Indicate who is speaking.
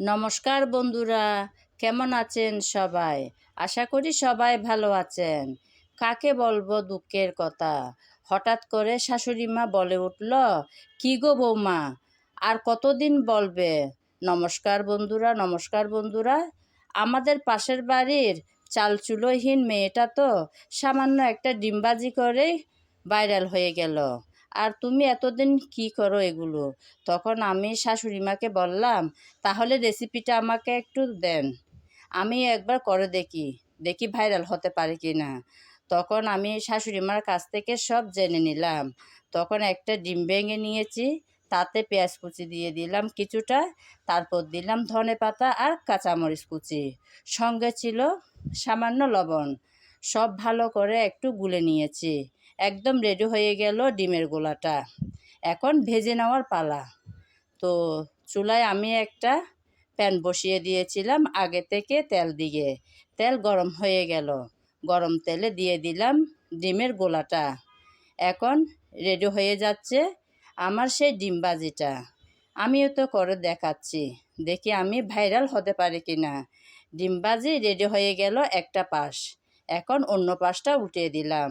Speaker 1: নমস্কার বন্ধুরা, কেমন আছেন সবাই? আশা করি সবাই ভালো আছেন। কাকে বলব দুঃখের কথা? হঠাৎ করে শাশুড়ি মা বলে উঠল, কি গো বৌমা, আর কতদিন বলবে? নমস্কার বন্ধুরা নমস্কার বন্ধুরা, আমাদের পাশের বাড়ির চালচুলোহীন মেয়েটা তো সামান্য একটা ডিম্বাজি করেই ভাইরাল হয়ে গেল। আর তুমি এতদিন কি করো এগুলো? তখন আমি শাশুড়ি মাকে বললাম, তাহলে রেসিপিটা আমাকে একটু দেন। আমি একবার করে দেখি দেখি ভাইরাল হতে পারে কি না। তখন আমি শাশুড়ি মার কাছ থেকে সব জেনে নিলাম। তখন একটা ডিম ভেঙে নিয়েছি, তাতে পেঁয়াজ কুচি দিয়ে দিলাম কিছুটা, তারপর দিলাম ধনে পাতা আর কাঁচামরিচ কুচি। সঙ্গে ছিল সামান্য লবণ। সব ভালো করে একটু গুলে নিয়েছি। একদম রেডি হয়ে গেল ডিমের গোলাটা। এখন ভেজে নেওয়ার পালা। তো চুলায় আমি একটা প্যান বসিয়ে দিয়েছিলাম আগে থেকে তেল দিয়ে। তেল গরম হয়ে গেল। গরম তেলে দিয়ে দিলাম ডিমের গোলাটা। এখন রেডি হয়ে যাচ্ছে আমার সেই ডিমবাজিটা আমিও তো করে দেখাচ্ছি। দেখি আমি ভাইরাল হতে পারি কি না ডিমবাজি রেডি হয়ে গেল একটা পাশ। এখন অন্য পাশটা উঠিয়ে দিলাম।